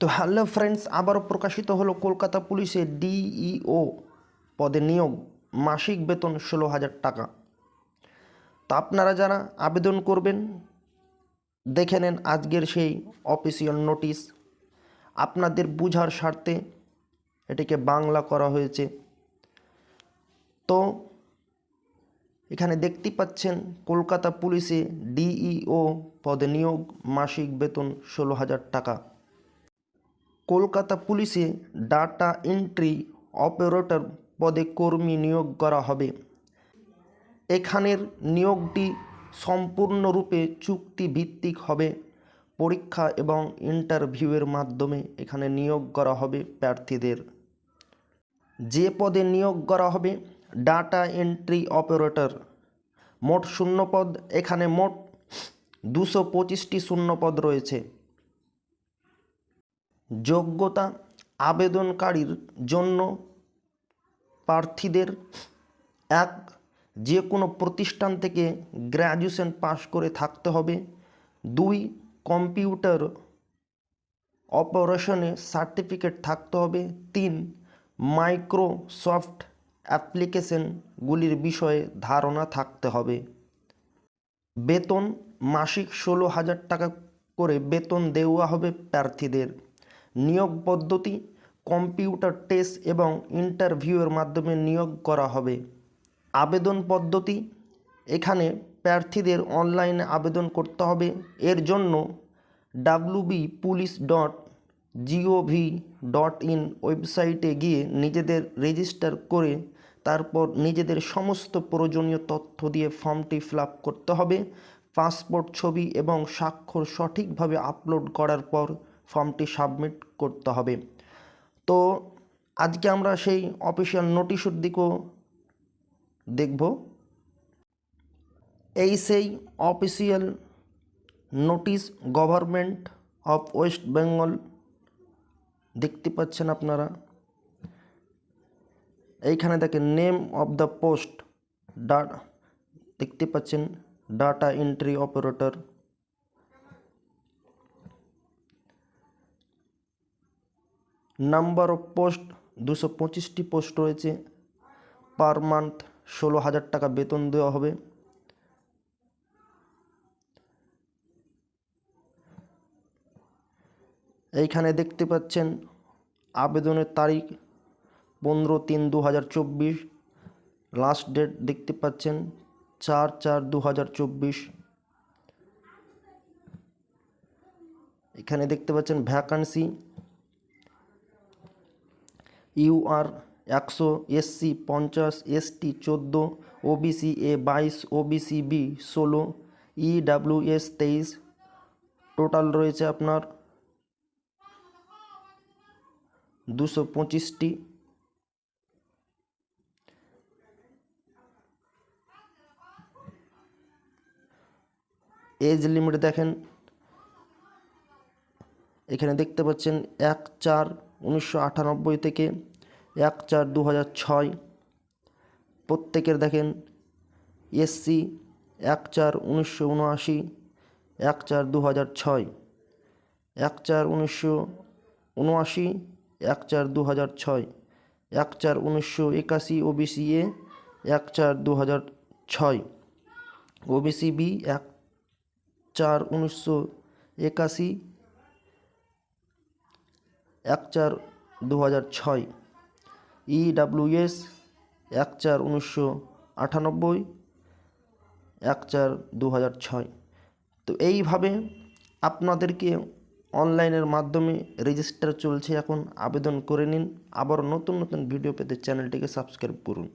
তো hello friends, আবারও প্রকাশিত হলো কলকাতা পুলিশে ডিইও পদে নিয়োগ, মাসিক বেতন ষোলো হাজার টাকা। তা আপনারা যারা আবেদন করবেন, দেখে নেন আজকের সেই অফিসিয়াল নোটিশ। আপনাদের বুঝার স্বার্থে এটিকে বাংলা করা হয়েছে। তো এখানে দেখতে পাচ্ছেন, কলকাতা পুলিশে ডিইও পদে নিয়োগ, মাসিক বেতন ষোলো হাজার টাকা। কলকাতা পুলিশে ডাটা এন্ট্রি অপারেটর পদে কর্মী নিয়োগ করা হবে। এখানের নিয়োগটি সম্পূর্ণরূপে চুক্তিভিত্তিক হবে। পরীক্ষা এবং ইন্টারভিউয়ের মাধ্যমে এখানে নিয়োগ করা হবে প্রার্থীদের। যে পদে নিয়োগ করা হবে, ডাটা এন্ট্রি অপারেটর। মোট শূন্যপদ এখানে মোট দুশো পঁচিশটি শূন্যপদ রয়েছে। যোগ্যতা আবেদনকারীর জন্য প্রার্থীদের এক, যে কোনো প্রতিষ্ঠান থেকে গ্র্যাজুয়েশন পাশ করে থাকতে হবে। দুই, কম্পিউটার অপারেশনে সার্টিফিকেট থাকতে হবে। তিন, মাইক্রোসফট অ্যাপ্লিকেশনগুলির বিষয়ে ধারণা থাকতে হবে। বেতন মাসিক ষোলো হাজার টাকা করে বেতন দেওয়া হবে প্রার্থীদের। নিয়োগ পদ্ধতি, কম্পিউটার টেস্ট এবং ইন্টারভিউয়ের মাধ্যমে নিয়োগ করা হবে। আবেদন পদ্ধতি, এখানে প্রার্থীদের অনলাইনে আবেদন করতে হবে। এর জন্য WB police dot GOV dot in ওয়েবসাইটে গিয়ে নিজেদের রেজিস্টার করে তারপর নিজেদের সমস্ত প্রয়োজনীয় তথ্য দিয়ে ফর্মটি ফিল করতে হবে। পাসপোর্ট ছবি এবং স্বাক্ষর সঠিকভাবে আপলোড করার পর ফর্মটি সাবমিট করতে হবে। তো আজকে আমরা সেই অফিসিয়াল নোটিশের দিকেও দেখব। এই সেই official notice government of West Bengal, দেখতে পাচ্ছেন আপনারা। এইখানে দেখেন, নেম অফ দ্য পোস্ট, ডা, দেখতে পাচ্ছেন, data entry operator. Number of post দুশো পঁচিশটি পোস্ট রয়েছে। পার মান্থ ষোলো হাজার টাকা বেতন দেওয়া হবে। এইখানে দেখতে পাচ্ছেন আবেদনের তারিখ পনেরো তিন দু হাজার চব্বিশ। লাস্ট ডেট দেখতে পাচ্ছেন চার চার দু হাজার চব্বিশ। এখানে দেখতে পাচ্ছেন ভ্যাকান্সি ইউআর একশো এসসি পঞ্চাশ এসটি চোদ্দ, ওবিসি এ বাইশ, ওবিসি বি ষোলো ইডাব্লিউএস তেইশ। টোটাল রয়েছে আপনার দুশো পঁচিশটি। এজ লিমিট দেখেন। এখানে দেখতে পাচ্ছেন এক চার উনিশশো আটানব্বই থেকে এক চার দু হাজার ছয়। প্রত্যেকের দেখেন এসসি এক চার উনিশশো উনআশি, এক চার দু হাজার ছয়। এক চার উনিশশো উনআশি, এক চার দু হাজার ছয়। এক চার উনিশশো একাশি ওবিসি এ এক চার দু হাজার ছয়। ওবিসি বি এক চার উনিশশো একাশি, এক চার দু হাজার ছয়। ইডাব্লিউএস এক চার উনিশশো আটানব্বই, এক চার দু হাজার ছয়। তো এইভাবে আপনাদেরকে অনলাইনের মাধ্যমে রেজিস্টার চলছে এখন। আবেদন করে নিন। আবার নতুন নতুন ভিডিও পেতে চ্যানেলটিকে সাবস্ক্রাইব করুন।